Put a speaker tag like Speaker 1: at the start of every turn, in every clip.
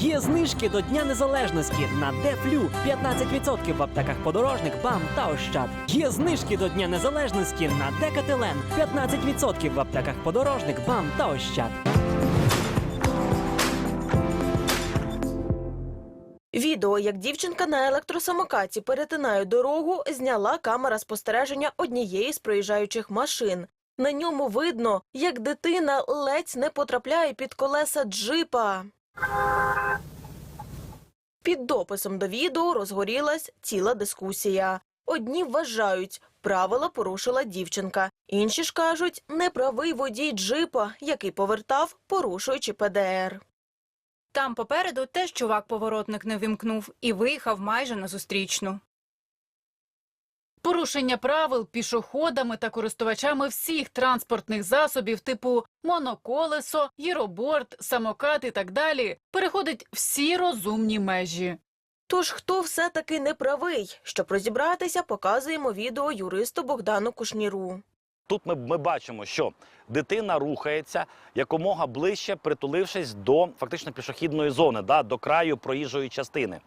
Speaker 1: Є знижки до Дня Незалежності на Дефлю 15% в аптеках подорожник, БАМ та Ощад. Є знижки до Дня Незалежності на Декателен 15% в аптеках подорожник, БАМ та Ощад.
Speaker 2: Відео, як дівчинка на електросамокаті перетинає дорогу, зняла камера спостереження однієї з проїжджаючих машин. На ньому видно, як дитина ледь не потрапляє під колеса джипа. Під дописом до відео розгорілась ціла дискусія. Одні вважають, правила порушила дівчинка, інші ж кажуть, неправий водій джипа, який повертав, порушуючи ПДР.
Speaker 3: Там попереду теж чувак-поворотник не вімкнув і виїхав майже на зустрічну. Порушення правил пішоходами та користувачами всіх транспортних засобів типу моноколесо, гіроборд, самокат і так далі переходить всі розумні межі.
Speaker 2: Тож хто все-таки не правий? Щоб розібратися, показуємо відео юристу Богдану Кушніру.
Speaker 4: Тут ми, ми бачимо, що дитина рухається якомога ближче, притулившись до фактично пішохідної зони, да, до краю проїжджої частини.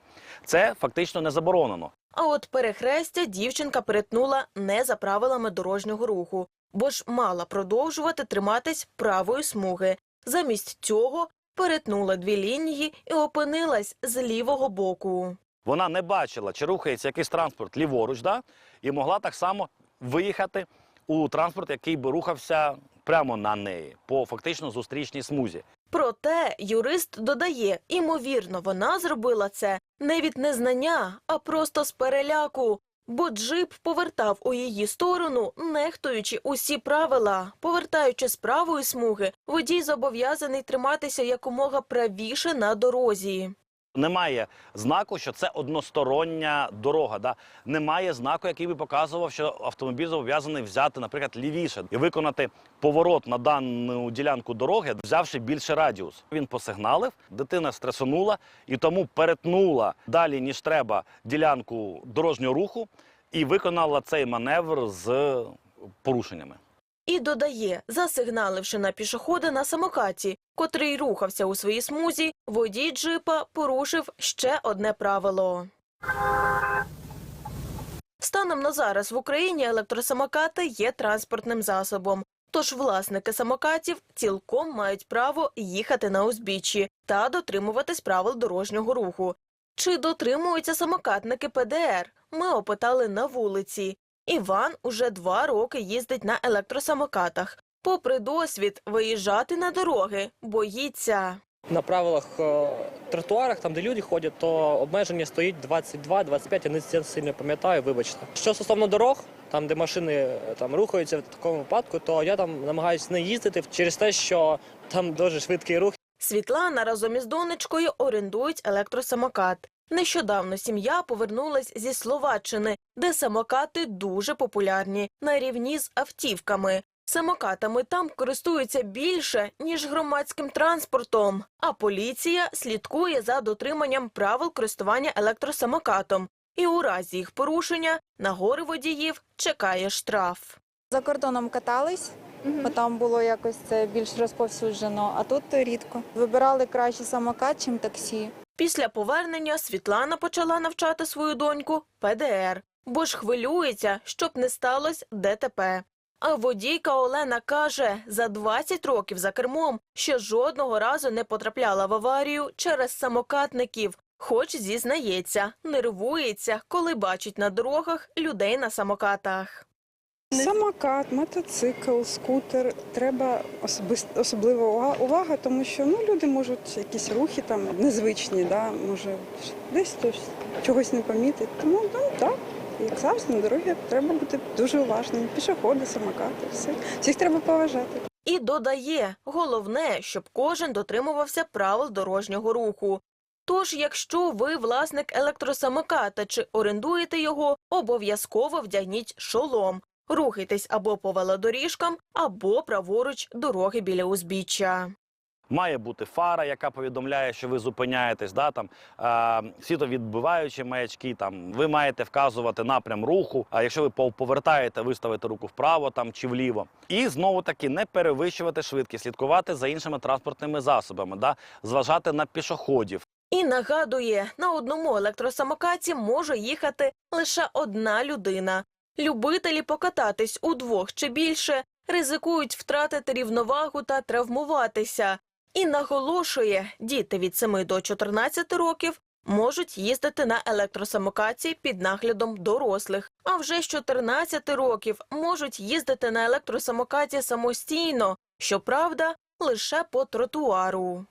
Speaker 4: Це фактично не заборонено.
Speaker 2: А от перехрестя дівчинка перетнула не за правилами дорожнього руху, бо ж мала продовжувати триматись правої смуги. Замість цього перетнула дві лінії і опинилась з лівого боку.
Speaker 4: Вона не бачила, чи рухається якийсь транспорт ліворуч, да, і могла так само виїхати у транспорт, який би рухався прямо на неї по фактично зустрічній смузі.
Speaker 2: Проте юрист додає, імовірно, вона зробила це не від незнання, а просто з переляку. Бо джип повертав у її сторону, нехтуючи усі правила. Повертаючи з правої смуги, водій зобов'язаний триматися якомога правіше на дорозі.
Speaker 4: Немає знаку, що це одностороння дорога. Да? Немає знаку, який би показував, що автомобіль зобов'язаний взяти, наприклад, лівіше і виконати поворот на дану ділянку дороги, взявши більше радіус. Він посигналив, дитина стресонула і тому перетнула далі, ніж треба, ділянку дорожнього руху і виконала цей маневр з порушеннями.
Speaker 2: І додає, засигналивши на пішохода на самокаті, котрий рухався у своїй смузі, водій джипа порушив ще одне правило. Станом на зараз в Україні електросамокати є транспортним засобом. Тож власники самокатів цілком мають право їхати на узбіччі та дотримуватись правил дорожнього руху. Чи дотримуються самокатники ПДР? Ми опитали на вулиці. Іван уже два роки їздить на електросамокатах. Попри досвід, виїжджати на дороги боїться.
Speaker 5: На правилах е, тротуарах, там де люди ходять, то обмеження стоїть 22-25, я не це сильно пам'ятаю, вибачте. Що стосовно дорог, там де машини е, там рухаються в такому випадку, то я там намагаюся не їздити через те, що там дуже швидкий рух.
Speaker 2: Світлана разом із донечкою орендують електросамокат. Нещодавно сім'я повернулась зі Словаччини, де самокати дуже популярні на рівні з автівками. Самокатами там користуються більше, ніж громадським транспортом. А поліція слідкує за дотриманням правил користування електросамокатом. І у разі їх порушення на гори водіїв чекає штраф.
Speaker 6: За кордоном катались, бо там було якось це більш розповсюджено, а тут рідко. Вибирали краще самокат, чим таксі.
Speaker 2: Після повернення Світлана почала навчати свою доньку ПДР, бо ж хвилюється, щоб не сталося ДТП. А водійка Олена каже, за 20 років за кермом ще жодного разу не потрапляла в аварію через самокатників, хоч зізнається, нервується, коли бачить на дорогах людей на самокатах.
Speaker 7: Самокат, мотоцикл, скутер треба особлива увага, тому що ну, люди можуть якісь рухи там незвичні, да, може десь хтось чогось не помітить. Тому ну так, як завжди на дорогі треба бути дуже уважним. Пішоходи, самокати, все. Всіх треба поважати.
Speaker 2: І додає, головне, щоб кожен дотримувався правил дорожнього руху. Тож, якщо ви власник електросамоката чи орендуєте його, обов'язково вдягніть шолом. Рухайтесь або по велодоріжкам, або праворуч дороги біля узбіччя.
Speaker 4: Має бути фара, яка повідомляє, що ви зупиняєтесь, да, там, е, світовідбиваючі маячки, там, ви маєте вказувати напрям руху, а якщо ви пов- повертаєте, виставити руку вправо там, чи вліво. І знову-таки не перевищувати швидкість, слідкувати за іншими транспортними засобами, да, зважати на пішоходів.
Speaker 2: І нагадує, на одному електросамокаті може їхати лише одна людина. Любителі покататись удвох чи більше ризикують втратити рівновагу та травмуватися. І наголошує, діти від 7 до 14 років можуть їздити на електросамокаті під наглядом дорослих, а вже з 14 років можуть їздити на електросамокаті самостійно, щоправда, лише по тротуару.